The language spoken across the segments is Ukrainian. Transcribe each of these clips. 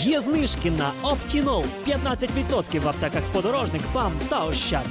Є знижки на Optinol 15% в аптеках подорожник, ПАМ та Ощад.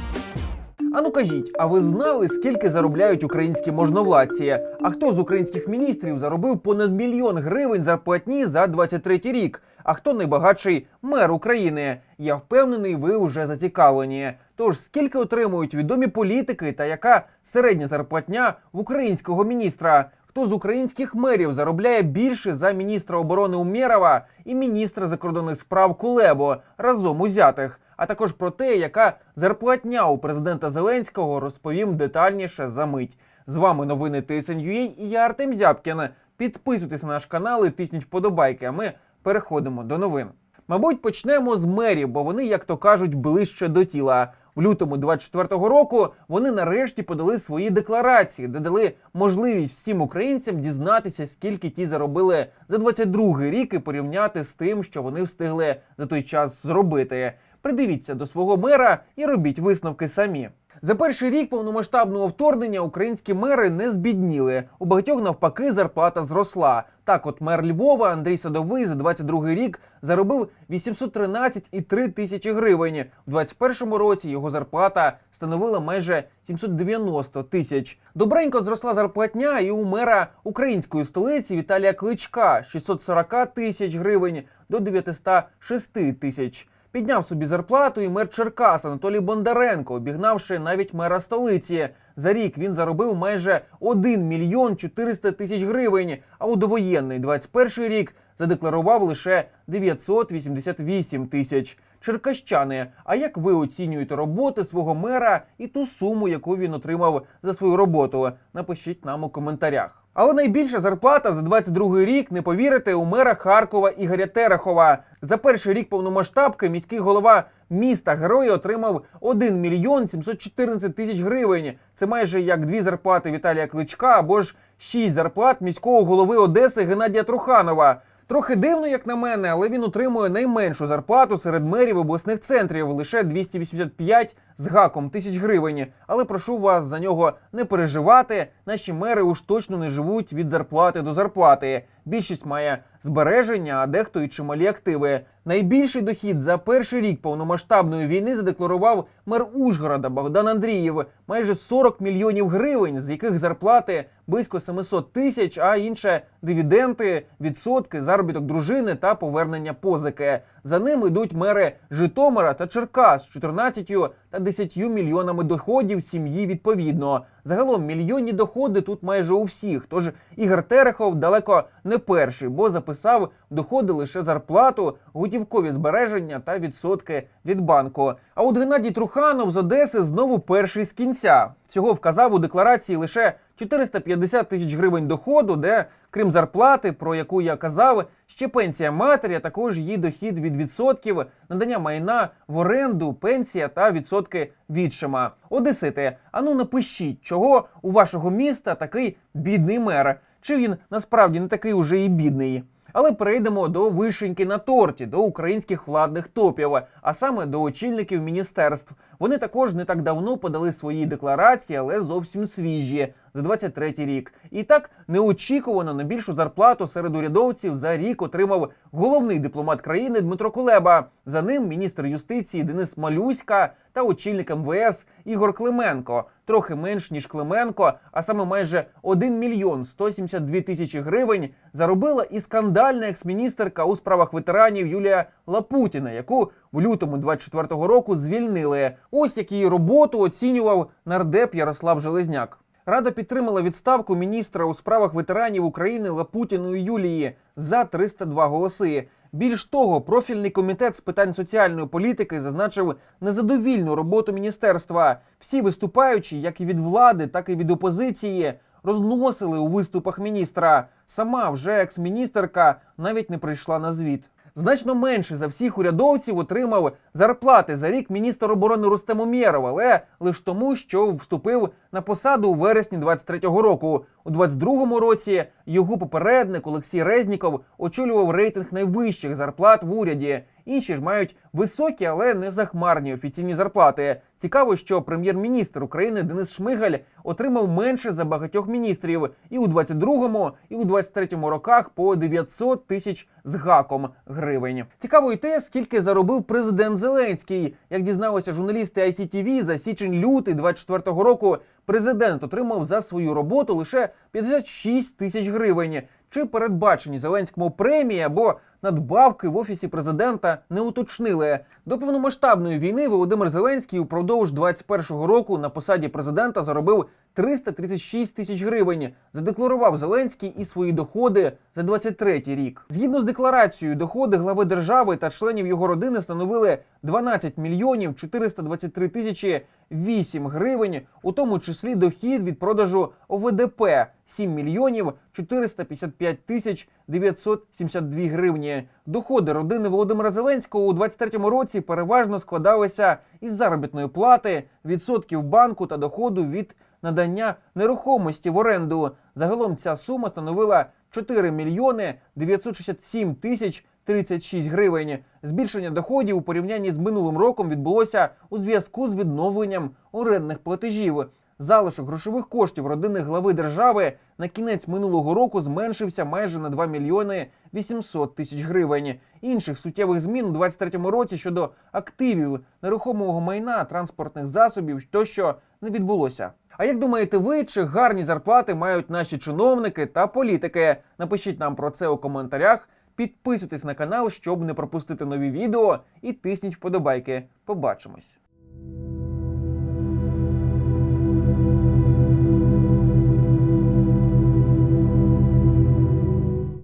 А ну кажіть, а ви знали, скільки заробляють українські можновладці? А хто з українських міністрів заробив понад мільйон гривень зарплатні за 23 рік? А хто найбагатший мер України? Я впевнений, ви вже зацікавлені. Тож скільки отримують відомі політики та яка середня зарплатня українського міністра? Хто з українських мерів заробляє більше за міністра оборони Умєрова і міністра закордонних справ Кулебо разом узятих? А також про те, яка зарплатня у президента Зеленського розповім детальніше за мить. З вами новини TSN.ua і я Артем Зябкін. Підписуйтесь на наш канал і тисніть вподобайки. А ми переходимо до новин. Мабуть, почнемо з мерів, бо вони, як то кажуть, ближче до тіла. В лютому 24-го року вони нарешті подали свої декларації, де дали можливість всім українцям дізнатися, скільки ті заробили за 22-й рік і порівняти з тим, що вони встигли за той час зробити. Придивіться до свого мера і робіть висновки самі. За перший рік повномасштабного вторгнення українські мери не збідніли. У багатьох навпаки зарплата зросла. Так, от мер Львова Андрій Садовий за 22 рік заробив 813,3 тисячі гривень. У 21 році його зарплата становила майже 790 тисяч. Добренько зросла зарплатня і у мера української столиці Віталія Кличка з 640 тисяч гривень до 906 тисяч. Підняв собі зарплату і мер Черкас Анатолій Бондаренко, обігнавши навіть мера столиці. За рік він заробив майже 1 мільйон 400 тисяч гривень. А у довоєнний 21 рік задекларував лише 988 тисяч. Черкащани, а як ви оцінюєте роботи свого мера і ту суму, яку він отримав за свою роботу? Напишіть нам у коментарях. Але найбільша зарплата за 22 рік, не повірите, у мера Харкова Ігоря Терехова. За перший рік повномасштабки міський голова міста герої отримав 1 мільйон 714 тисяч гривень. Це майже як дві зарплати Віталія Кличка або ж шість зарплат міського голови Одеси Геннадія Труханова. Трохи дивно, як на мене, але він отримує найменшу зарплату серед мерів обласних центрів лише 285 з гаком тисяч гривень. Але прошу вас за нього не переживати. Наші мери уж точно не живуть від зарплати до зарплати. Більшість має збереження, а дехто і чималі активи. Найбільший дохід за перший рік повномасштабної війни задекларував мер Ужгорода Богдан Андрієв майже 40 мільйонів гривень, з яких зарплати близько 700 тисяч, а інше дивіденти, відсотки, заробіток дружини та повернення позики. За ним йдуть мери Житомира та Черкас з 14 та 10 мільйонами доходів сім'ї відповідно. Загалом мільйонні доходи тут майже у всіх. Тож Ігор Терехов далеко не перший, бо записав доходи лише зарплату, готівкові збереження та відсотки від банку. А от Геннадій Труханов з Одеси знову перший з кінця. Цього вказав у декларації лише 450 тисяч гривень доходу, де, крім зарплати, про яку я казав, ще пенсія матері, а також її дохід від відсотків, надання майна в оренду, пенсія та відсотки відшима. Одесити, ану напишіть, чого у вашого міста такий бідний мер. Чи він насправді не такий уже і бідний? Але перейдемо до вишеньки на торті, до українських владних топів, а саме до очільників міністерств. Вони також не так давно подали свої декларації, але зовсім свіжі за 23 рік. І так неочікувано найбільшу зарплату серед урядовців за рік отримав головний дипломат країни Дмитро Кулеба. За ним міністр юстиції Денис Малюська та очільник МВС Ігор Клименко. Трохи менш ніж Клименко, а саме майже 1 мільйон 172 тисячі гривень заробила і скандальна екс-міністерка у справах ветеранів Юлія Лапутіна, яку в лютому 24-го року звільнили. Ось як її роботу оцінював нардеп Ярослав Железняк. Рада підтримала відставку міністра у справах ветеранів України Лапутіної Юлії за 302 голоси. Більш того, профільний комітет з питань соціальної політики зазначив незадовільну роботу міністерства. Всі виступаючі, як і від влади, так і від опозиції, розносили у виступах міністра. Сама вже екс-міністерка навіть не прийшла на звіт. Значно менше за всіх урядовців отримав зарплати за рік міністр оборони Рустем Умєров, але лише тому, що вступив на посаду у вересні 23-го року. У 22-му році його попередник Олексій Резніков очолював рейтинг найвищих зарплат в уряді. Інші ж мають високі, але не захмарні офіційні зарплати. Цікаво, що прем'єр-міністр України Денис Шмигаль отримав менше за багатьох міністрів і у 22-му, і у 23-му роках по 900 тисяч з гаком гривень. Цікаво і те, скільки заробив президент Зеленський. Як дізналися журналісти ICTV, за січень-лютий 24-го року президент отримав за свою роботу лише 56 тисяч гривень. Чи передбачені Зеленському премії або надбавки в офісі президента не уточнили. До повномасштабної війни Володимир Зеленський упродовж 21-го року на посаді президента заробив 336 тисяч гривень. Задекларував Зеленський і свої доходи за 23-й рік. Згідно з декларацією, доходи глави держави та членів його родини становили 12 мільйонів 423 тисячі 8 гривень, у тому числі дохід від продажу ОВДП 7 мільйонів 455 тисяч 972 гривні. Доходи родини Володимира Зеленського у 23-му році переважно складалися із заробітної плати, відсотків банку та доходу від надання нерухомості в оренду. Загалом ця сума становила 4 мільйони 967 тисяч 36 гривень. Збільшення доходів у порівнянні з минулим роком відбулося у зв'язку з відновленням орендних платежів. Залишок грошових коштів родини глави держави на кінець минулого року зменшився майже на 2 мільйони 800 тисяч гривень. Інших суттєвих змін у 2023 році щодо активів, нерухомого майна, транспортних засобів тощо не відбулося. А як думаєте ви, чи гарні зарплати мають наші чиновники та політики? Напишіть нам про це у коментарях. Підписуйтесь на канал, щоб не пропустити нові відео, і тисніть вподобайки. Побачимось.